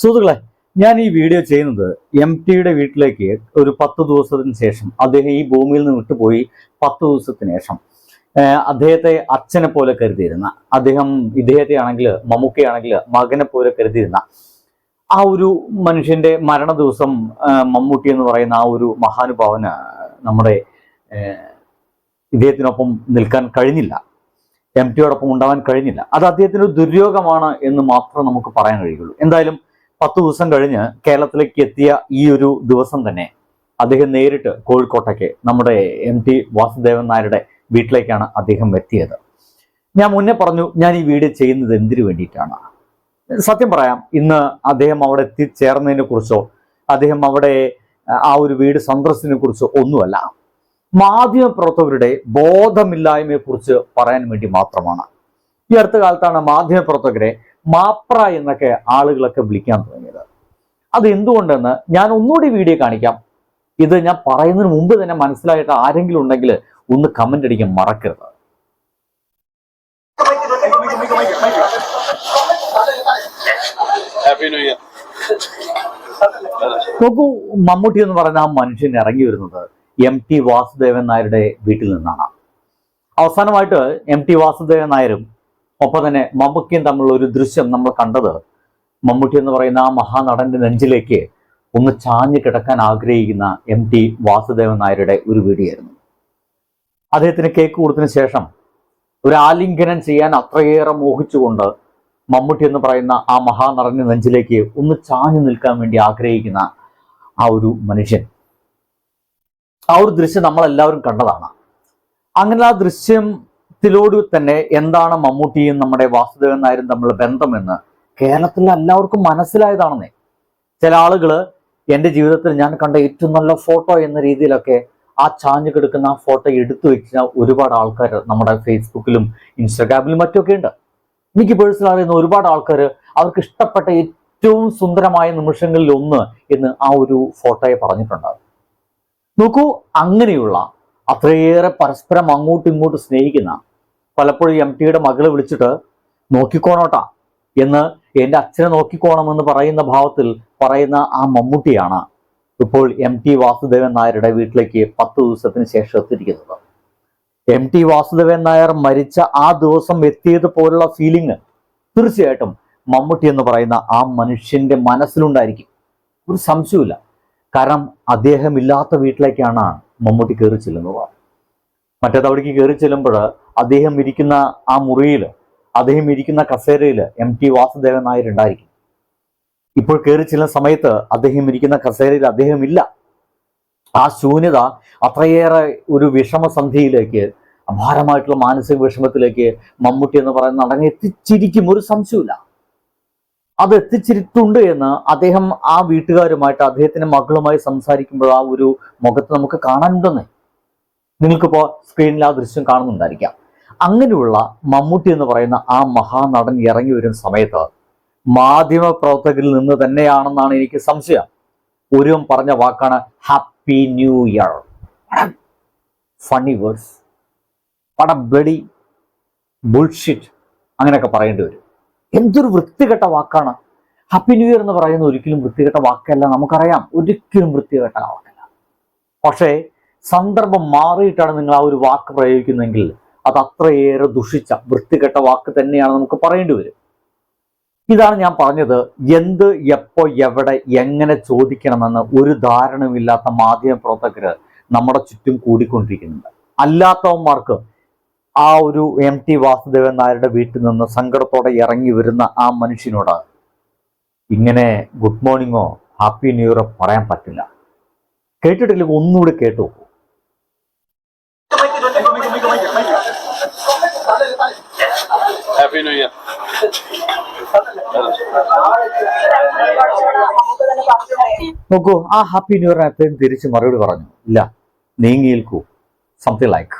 സുഹൃത്തുക്കളെ ഞാൻ ഈ വീഡിയോ ചെയ്യുന്നത് എം ടിയുടെ വീട്ടിലേക്ക് ഒരു പത്ത് ദിവസത്തിന് ശേഷം. അദ്ദേഹം ഈ ഭൂമിയിൽ നിന്ന് വിട്ടുപോയി പത്ത് ദിവസത്തിന് ശേഷം. അദ്ദേഹത്തെ അച്ഛനെ പോലെ കരുതിയിരുന്ന. അദ്ദേഹം ഇദ്ദേഹത്തെ ആണെങ്കിൽ മമ്മൂക്കയാണെങ്കിൽ മകനെ പോലെ കരുതിയിരുന്ന. ആ ഒരു മനുഷ്യന്റെ മരണ ദിവസം മമ്മൂട്ടി എന്ന് പറയുന്ന ആ ഒരു മഹാനുഭാവന് നമ്മുടെ ഇദ്ദേഹത്തിനൊപ്പം നിൽക്കാൻ കഴിഞ്ഞില്ല. എം ടിയോടൊപ്പം ഉണ്ടാവാൻ കഴിഞ്ഞില്ല. അത് അദ്ദേഹത്തിന് ഒരു ദുര്യോഗമാണ് എന്ന് മാത്രം നമുക്ക് പറയാൻ കഴിയുള്ളൂ. എന്തായാലും പത്ത് ദിവസം കഴിഞ്ഞ് കേരളത്തിലേക്ക് എത്തിയ ഈ ഒരു ദിവസം തന്നെ അദ്ദേഹം നേരിട്ട് കോഴിക്കോട്ടേക്ക് നമ്മുടെ എം ടി വാസുദേവൻ നായരുടെ വീട്ടിലേക്കാണ് അദ്ദേഹം എത്തിയത്. ഞാൻ മുന്നേ പറഞ്ഞു ഞാൻ ഈ വീഡിയോ ചെയ്യുന്നത് എന്തിനു വേണ്ടിയിട്ടാണ്? സത്യം പറയാം ഇന്ന് അദ്ദേഹം അവിടെ എത്തിച്ചേർന്നതിനെ കുറിച്ചോ അദ്ദേഹം അവിടെ ആ ഒരു വീട് സന്ദർശിച്ചതിനെ കുറിച്ചോ ഒന്നുമല്ല. മാധ്യമപ്രവർത്തകരുടെ ബോധമില്ലായ്മയെ കുറിച്ച് പറയാൻ വേണ്ടി മാത്രമാണ്. ഈ അടുത്ത കാലത്താണ് മാധ്യമപ്രവർത്തകരെ മാപ്ര എന്നൊക്കെ ആളുകളൊക്കെ വിളിക്കാൻ തുടങ്ങിയത്. അത് എന്തുകൊണ്ടെന്ന് ഞാൻ ഒന്നുകൂടി വീഡിയോ കാണിക്കാം. ഇത് ഞാൻ പറയുന്നതിന് മുമ്പ് തന്നെ മനസ്സിലായിട്ട് ആരെങ്കിലും ഉണ്ടെങ്കിൽ ഒന്ന് കമന്റ് അടിക്കാൻ മറക്കരുത്. നോക്കൂ മമ്മൂട്ടി എന്ന് പറയുന്ന ആ മനുഷ്യൻ ഇറങ്ങി വരുന്നത്. എം ടി വാസുദേവൻ നായരുടെ വീട്ടിൽ നിന്നാണ്. അവസാനമായിട്ട് എം ടി വാസുദേവൻ നായരും ഒപ്പം തന്നെ മമ്മൂക്കിയും തമ്മിലുള്ള ഒരു ദൃശ്യം നമ്മൾ കണ്ടത് മമ്മൂട്ടി എന്ന് പറയുന്ന ആ മഹാനടന്റെ നെഞ്ചിലേക്ക് ഒന്ന് ചാഞ്ഞു കിടക്കാൻ ആഗ്രഹിക്കുന്ന എം ടി വാസുദേവൻ നായരുടെ ഒരു വീഡിയോ ആയിരുന്നു അദ്ദേഹത്തിന് കേക്ക് കൊടുത്തതിന് ശേഷം ഒരു ആലിംഗനം ചെയ്യാൻ അത്രയേറെ മോഹിച്ചുകൊണ്ട് മമ്മൂട്ടി എന്ന് പറയുന്ന ആ മഹാനടന്റെ നെഞ്ചിലേക്ക് ഒന്ന് ചാഞ്ഞു നിൽക്കാൻ വേണ്ടി ആഗ്രഹിക്കുന്ന ആ ഒരു മനുഷ്യൻ. ആ ഒരു ദൃശ്യം നമ്മളെല്ലാവരും കണ്ടതാണ്. അങ്ങനെ ആ ദൃശ്യത്തിലൂടെ തന്നെ എന്താണ് മമ്മൂട്ടിയും നമ്മുടെ വാസുദേവൻ നായരും തമ്മിലുള്ള ബന്ധമെന്ന് കേരളത്തിലെ എല്ലാവർക്കും മനസ്സിലായതാണെന്നേ. ചില ആളുകൾ എന്റെ ജീവിതത്തിൽ ഞാൻ കണ്ട ഏറ്റവും നല്ല ഫോട്ടോ എന്ന രീതിയിലൊക്കെ ആ ചാഞ്ഞു കിടക്കുന്ന ആ ഫോട്ടോ എടുത്തു വെച്ച ഒരുപാട് ആൾക്കാർ നമ്മുടെ ഫേസ്ബുക്കിലും ഇൻസ്റ്റാഗ്രാമിലും മറ്റൊക്കെ ഉണ്ട്. എനിക്ക് പേഴ്സണൽ അറിയുന്ന ഒരുപാട് ആൾക്കാർ അവർക്ക് ഇഷ്ടപ്പെട്ട ഏറ്റവും സുന്ദരമായ നിമിഷങ്ങളിൽ ഒന്ന് എന്ന് ആ ഒരു ഫോട്ടോയെ പറഞ്ഞിട്ടുണ്ട് നോക്കൂ അങ്ങനെയുള്ള അത്രയേറെ പരസ്പരം അങ്ങോട്ടും ഇങ്ങോട്ടും സ്നേഹിക്കുന്ന പലപ്പോഴും എം ടിയുടെ മകളെ വിളിച്ചിട്ട് നോക്കിക്കോണോട്ടാ എന്ന് എന്റെ അച്ഛനെ നോക്കിക്കോണമെന്ന് പറയുന്ന ഭാവത്തിൽ പറയുന്ന ആ മമ്മൂട്ടിയാണ് ഇപ്പോൾ എം ടി വാസുദേവൻ നായരുടെ വീട്ടിലേക്ക് പത്ത് ദിവസത്തിന് ശേഷം എത്തിയിരിക്കുന്നത്. എം ടി വാസുദേവൻ നായർ മരിച്ച ആ ദിവസം എത്തിയത് പോലുള്ള ഫീലിംഗ് തീർച്ചയായിട്ടും മമ്മൂട്ടി എന്ന് പറയുന്ന ആ മനുഷ്യന്റെ മനസ്സിലുണ്ടായിരിക്കും. ഒരു സംശയമില്ല കാരണം അദ്ദേഹം ഇല്ലാത്ത വീട്ടിലേക്കാണ് മമ്മൂട്ടി കയറി ചെല്ലുന്നത്. അവിടേക്ക് കയറി ചെല്ലുമ്പോൾ അദ്ദേഹം ഇരിക്കുന്ന ആ മുറിയിൽ അദ്ദേഹം ഇരിക്കുന്ന കസേരയിൽ എം ടി വാസുദേവൻ നായർ ഉണ്ടായിരിക്കും. ഇപ്പോൾ കയറി ചെല്ലുന്ന സമയത്ത് അദ്ദേഹം ഇരിക്കുന്ന കസേരയിൽ അദ്ദേഹം ഇല്ല ആ ശൂന്യത അത്രയേറെ ഒരു വിഷമസന്ധിയിലേക്ക് അപാരമായിട്ടുള്ള മാനസിക വിഷമത്തിലേക്ക് മമ്മൂട്ടി എന്ന് പറയുന്ന നടനെ എത്തിച്ചിരിക്കും. ഒരു സംശയമില്ല അത് എത്തിച്ചിട്ടുണ്ട് എന്ന് അദ്ദേഹം ആ വീട്ടുകാരുമായിട്ട് അദ്ദേഹത്തിന്റെ മകളുമായി സംസാരിക്കുമ്പോൾ ആ ഒരു മുഖത്ത് നമുക്ക് കാണാനുണ്ടെന്നേ. നിങ്ങൾക്കിപ്പോ സ്ക്രീനിൽ ആ ദൃശ്യം കാണുന്നുണ്ടായിരിക്കാം. അങ്ങനെയുള്ള മമ്മൂട്ടി എന്ന് പറയുന്ന ആ മഹാനടൻ ഇറങ്ങി വരുന്ന സമയത്ത് മാധ്യമ പ്രവർത്തകരിൽ നിന്ന് തന്നെയാണെന്നാണ് എനിക്ക് സംശയം. ഒരുവൻ പറഞ്ഞ വാക്കാണ് happy new year funny words പട ബ്ലഡി ബുൾഷിറ്റ് അങ്ങനെയൊക്കെ പറയേണ്ടി വരും. എന്തൊരു വൃത്തികെട്ട വാക്കാണ്. ഹാപ്പി ന്യൂ ഇയർ എന്ന് പറയുന്ന ഒരിക്കലും വൃത്തികെട്ട വാക്കല്ല. നമുക്കറിയാം ഒരിക്കലും വൃത്തികെട്ട വാക്കല്ല. പക്ഷേ സന്ദർഭം മാറിയിട്ടാണ് നിങ്ങൾ ആ ഒരു വാക്ക് പ്രയോഗിക്കുന്നതെങ്കിൽ അത് അത്രയേറെ ദുഷിച്ച വൃത്തികെട്ട വാക്ക് തന്നെയാണ് നമുക്ക് പറയേണ്ടി വരും. ഇതാണ് ഞാൻ പറഞ്ഞത് എന്ത് എപ്പോ എവിടെ എങ്ങനെ ചോദിക്കണമെന്ന് ഒരു ധാരണയുമില്ലാത്ത മാധ്യമ പ്രവർത്തകര് നമ്മുടെ ചുറ്റും കൂടിക്കൊണ്ടിരിക്കുന്നുണ്ട്. അല്ലാത്തവന്മാർക്ക് ആ ഒരു എം ടി വാസുദേവൻ നായരുടെ വീട്ടിൽ നിന്ന് സങ്കടത്തോടെ ഇറങ്ങി വരുന്ന ആ മനുഷ്യനോട് ഇങ്ങനെ ഗുഡ് മോർണിംഗോ ഹാപ്പി ന്യൂ ഇയറോ പറയാൻ പറ്റില്ല. കേട്ടിട്ടില്ല? ഒന്നുകൂടി കേട്ടു നോക്കൂ. ഹാപ്പി ന്യൂ ഇയർ നോക്കൂ ആ ഹാപ്പി ന്യൂ ഇയർ അദ്ദേഹം തിരിച്ച് മറുപടി പറഞ്ഞു. ഇല്ല നീങ്ങിയേൽക്കൂ. സംതിങ് ലൈക്ക്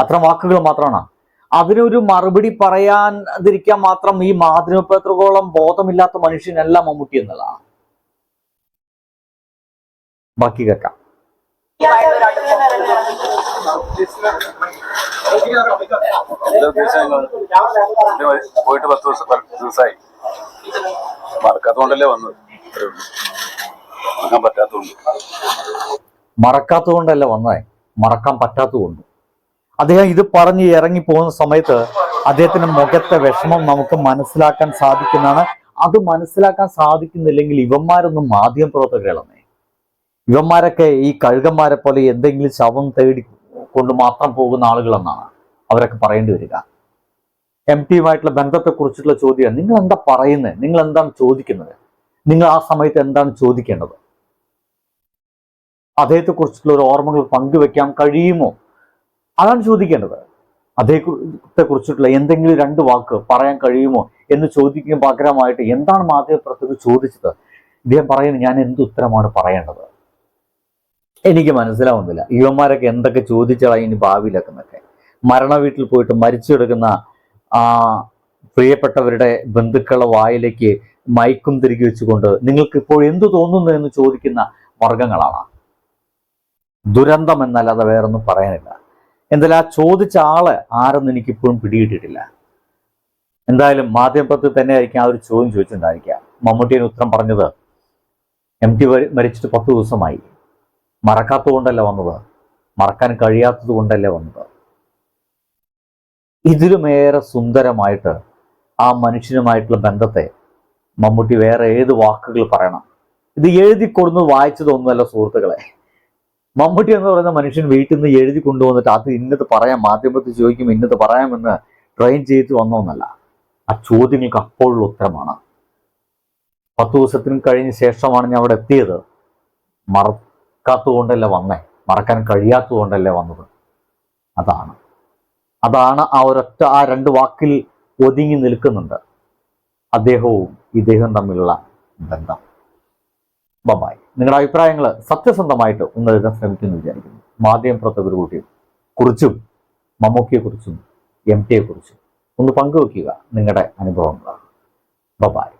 അത്ര വാക്കുകൾ മാത്രമാണ്? അതിനൊരു മറുപടി പറയാതിരിക്കാൻ മാത്രം ഈ മാധ്യമപത്രകോളം ബോധമില്ലാത്ത മനുഷ്യനല്ല മമ്മൂട്ടി എന്നുള്ളതാണ് ബാക്കി കേൾക്കാം. പോയിട്ട് പത്ത് ദിവസം ദിവസമായി. മറക്കാത്തോണ്ടല്ലേ വന്നത്. മറക്കാൻ പറ്റാത്തതുകൊണ്ട്. മറക്കാത്തതുകൊണ്ടല്ല വന്നേ മറക്കാൻ പറ്റാത്തതുകൊണ്ട്. അദ്ദേഹം ഇത് പറഞ്ഞ് ഇറങ്ങി പോകുന്ന സമയത്ത് അദ്ദേഹത്തിന്റെ മുഖത്തെ വിഷമം നമുക്ക് മനസ്സിലാക്കാൻ സാധിക്കുന്നതാണ്. അത് മനസ്സിലാക്കാൻ സാധിക്കുന്നില്ലെങ്കിൽ ഇവന്മാരൊന്നും മാധ്യമ പ്രവർത്തകരാണെന്നേ ഇവന്മാരൊക്കെ ഈ കഴുകന്മാരെ പോലെ എന്തെങ്കിലും ശവം തേടി കൊണ്ട് മാത്രം പോകുന്ന ആളുകളെന്നാണ് അവരൊക്കെ പറയേണ്ടി വരിക. എം ടിയുമായിട്ടുള്ള ബന്ധത്തെക്കുറിച്ചുള്ള ചോദ്യമാണ് നിങ്ങൾ എന്താ പറയുന്നത് നിങ്ങൾ എന്താണ് ചോദിക്കുന്നത്? നിങ്ങൾ ആ സമയത്ത് എന്താണ് ചോദിക്കേണ്ടത്? അദ്ദേഹത്തെക്കുറിച്ചുള്ള ഒരു ഓർമ്മകൾ പങ്കുവെക്കാൻ കഴിയുമോ? അതാണ് ചോദിക്കേണ്ടത്. അദ്ദേഹത്തെ കുറിച്ചിട്ടുള്ള എന്തെങ്കിലും രണ്ട് വാക്ക് പറയാൻ കഴിയുമോ എന്ന് ചോദിക്കും പകരമായിട്ട് എന്താണ് മാധ്യമപ്രവർത്തകർ ചോദിച്ചത്? ഇദ്ദേഹം പറയുന്നത് ഞാൻ എന്ത് ഉത്തരമാണ് പറയേണ്ടത്? എനിക്ക് മനസ്സിലാവുന്നില്ല. യുവന്മാരൊക്കെ എന്തൊക്കെ ചോദിച്ചാൽ ഇനി ഭാവിയിലൊക്കെ എന്നൊക്കെ മരണ വീട്ടിൽ പോയിട്ട് മരിച്ചു കിടക്കുന്ന ആ പ്രിയപ്പെട്ടവരുടെ ബന്ധുക്കളുടെ വായിലേക്ക് മയക്കും തിരികെ വെച്ചുകൊണ്ട് നിങ്ങൾക്ക് ഇപ്പോൾ എന്തു തോന്നുന്നു എന്ന് ചോദിക്കുന്ന വർഗങ്ങളാണ് ദുരന്തം എന്നല്ലാതെ വേറൊന്നും പറയാനില്ല. എന്തായാലും ആ ചോദിച്ച ആൾ ആരെന്ന് എനിക്ക് ഇപ്പോഴും പിടികിട്ടിട്ടില്ല എന്തായാലും മാധ്യമപ്രത്തിൽ തന്നെ ആയിരിക്കും ആ ഒരു ചോദ്യം ചോദിച്ചിട്ടുണ്ടായിരിക്കുക. മമ്മൂട്ടിയുടെ ഉത്തരം പറഞ്ഞത് എം ടി മരിച്ചിട്ട് പത്ത് ദിവസമായി. മറക്കാത്തതുകൊണ്ടല്ല വന്നത്? മറക്കാൻ കഴിയാത്തത് കൊണ്ടല്ലേ വന്നത്? ഇതിലുമേറെ സുന്ദരമായിട്ട് ആ മനുഷ്യനുമായിട്ടുള്ള ബന്ധത്തെ മമ്മൂട്ടി വേറെ ഏത് വാക്കുകൾ പറയണം? ഇത് എഴുതി കൊടുന്ന് വായിച്ചതൊന്നുമല്ല സുഹൃത്തുക്കളെ. മമ്മൂട്ടി എന്ന് പറയുന്ന മനുഷ്യൻ വീട്ടിൽ നിന്ന് എഴുതി കൊണ്ടുവന്നിട്ട് അത് ഇന്നത് പറയാം മാധ്യമത്തിൽ ചോദിക്കും ഇന്നത് പറയാമെന്ന് ട്രെയിൻ ചെയ്ത് വന്നോന്നല്ല. ആ ചോദ്യങ്ങൾക്ക് അപ്പോഴുള്ള ഉത്തരമാണ്. പത്ത് ദിവസത്തിന് കഴിഞ്ഞ ശേഷമാണ് ഞാൻ അവിടെ എത്തിയത്. മറക്കാത്തതുകൊണ്ടല്ല വന്നേ. മറക്കാൻ കഴിയാത്തതുകൊണ്ടല്ലേ വന്നത്. അതാണ്. അതാണ് ആ ഒരൊറ്റ ആ രണ്ട് വാക്കിൽ ഒതുങ്ങി നിൽക്കുന്നുണ്ട്. അദ്ദേഹവും ഇദ്ദേഹവും തമ്മിലുള്ള ബന്ധം. ബബായ് നിങ്ങളുടെ അഭിപ്രായങ്ങൾ സത്യസന്ധമായിട്ട് ഒന്ന് എഴുതാൻ ശ്രമിക്കുന്നു വിചാരിക്കുന്നു. മാധ്യമ പ്രവർത്തകർ കൂട്ടിയും കുറിച്ചും മമ്മൂക്കിയെ കുറിച്ചും എം ടിയെ കുറിച്ചും ഒന്ന് പങ്കുവെക്കുക നിങ്ങളുടെ അനുഭവങ്ങൾ ബബായ്